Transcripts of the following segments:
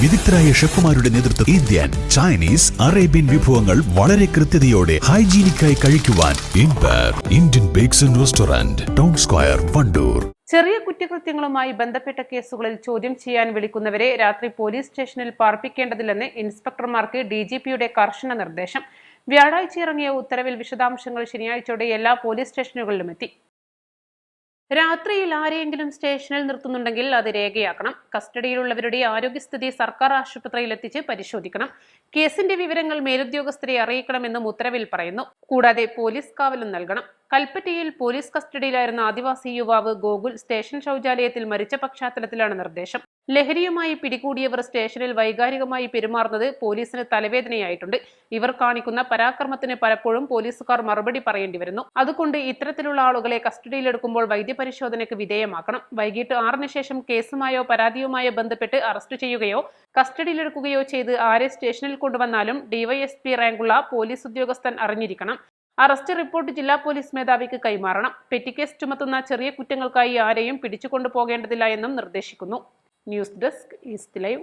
വിദഗ്ധരായ ഷെഫുമാരുടെ നേതൃത്വം ഇന്ത്യൻ ചൈനീസ് അറേബ്യൻ വിഭവങ്ങൾ വളരെ കൃത്യതയോടെ ഹൈജീനിക്കായി കഴിക്കുവാൻ Indian bakes and restaurant town square Wandoor. ചെറിയ കുറ്റകൃത്യങ്ങളുമായി ബന്ധപ്പെട്ട കേസുകളിൽ ചോദ്യം ചെയ്യാൻ വിളിക്കുന്നവരെ രാത്രി പോലീസ് സ്റ്റേഷനിൽ പാർപ്പിക്കേണ്ടതില്ലെന്ന് ഇൻസ്പെക്ടർമാർക്ക് ഡി ജി പിയുടെ കർശന നിർദ്ദേശം. വ്യാഴാഴ്ച ഇറങ്ങിയ ഉത്തരവിൽ വിശദാംശങ്ങൾ ശനിയാഴ്ചയോടെ എല്ലാ പോലീസ് സ്റ്റേഷനുകളിലും എത്തി. രാത്രിയിൽ ആരെയെങ്കിലും സ്റ്റേഷനിൽ നിർത്തുന്നുണ്ടെങ്കിൽ അത് രേഖയാക്കണം. കസ്റ്റഡിയിലുള്ളവരുടെ ആരോഗ്യസ്ഥിതി സർക്കാർ ആശുപത്രിയിൽ എത്തിച്ച് പരിശോധിക്കണം. കേസിന്റെ വിവരങ്ങൾ മേലുദ്യോഗസ്ഥരെ അറിയിക്കണമെന്നും ഉത്തരവിൽ പറയുന്നു. കൂടാതെ പോലീസ് കാവലും നൽകണം. കൽപ്പറ്റയിൽ പോലീസ് കസ്റ്റഡിയിലായിരുന്ന ആദിവാസി യുവാവ് ഗോകുൽ സ്റ്റേഷൻ ശൗചാലയത്തിൽ മരിച്ച പശ്ചാത്തലത്തിലാണ് നിർദ്ദേശം. ലഹരിയുമായി പിടികൂടിയവർ സ്റ്റേഷനിൽ വൈകാരികമായി പെരുമാറുന്നത് പോലീസിന് തലവേദനയായിട്ടുണ്ട്. ഇവർ കാണിക്കുന്ന പരാക്രമത്തിന് പലപ്പോഴും പോലീസുകാർ മറുപടി പറയേണ്ടി വരുന്നു. അതുകൊണ്ട് ഇത്തരത്തിലുള്ള ആളുകളെ കസ്റ്റഡിയിലെടുക്കുമ്പോൾ വൈദ്യപരിശോധനയ്ക്ക് വിധേയമാക്കണം. വൈകിട്ട് ആറിന് ശേഷം കേസുമായോ പരാതിയുമായോ ബന്ധപ്പെട്ട് അറസ്റ്റ് ചെയ്യുകയോ കസ്റ്റഡിയിലെടുക്കുകയോ ചെയ്ത് ആരെ സ്റ്റേഷനിൽ കൊണ്ടുവന്നാലും ഡിവൈഎസ്പി റാങ്കുള്ള പോലീസ് ഉദ്യോഗസ്ഥൻ അറിഞ്ഞിരിക്കണം. അറസ്റ്റ് റിപ്പോർട്ട് ജില്ലാ പോലീസ് മേധാവിക്ക് കൈമാറണം. പെറ്റിക്കേസ് ചുമത്തുന്ന ചെറിയ കുറ്റങ്ങൾക്കായി ആരെയും പിടിച്ചുകൊണ്ടു പോകേണ്ടതില്ല എന്നും നിർദ്ദേശിക്കുന്നു. News desk east live.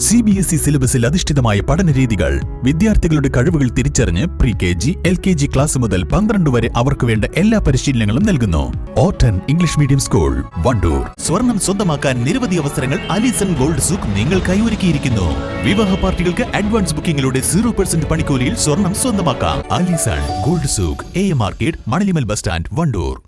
C B S E സിലബസിൽ അധിഷ്ഠിതമായ പഠന രീതികൾ വിദ്യാർത്ഥികളുടെ കഴിവുകൾ തിരിച്ചറിഞ്ഞ് pre K G L K G class മുതൽ പന്ത്രണ്ട് വരെ അവർക്ക് വേണ്ട എല്ലാ പരിശീലനങ്ങളും നൽകുന്നു. ഓട്ടൻ ഇംഗ്ലീഷ് മീഡിയം സ്കൂൾ വണ്ടൂർ. സ്വർണം സ്വന്തമാക്കാൻ നിരവധി അവസരങ്ങൾ അലീസൺ ഗോൾഡ് സൂക്ക് നിങ്ങൾക്കായി ഒരുക്കിയിരിക്കുന്നു. വിവാഹ പാർട്ടികൾക്ക് അഡ്വാൻസ് ബുക്കിംഗിലൂടെ സീറോ പെർസെന്റ് പണിക്കൂലിയിൽ സ്വർണം സ്വന്തമാക്കാം. Alison gold souk M market Manalimal bus stand Wandoor.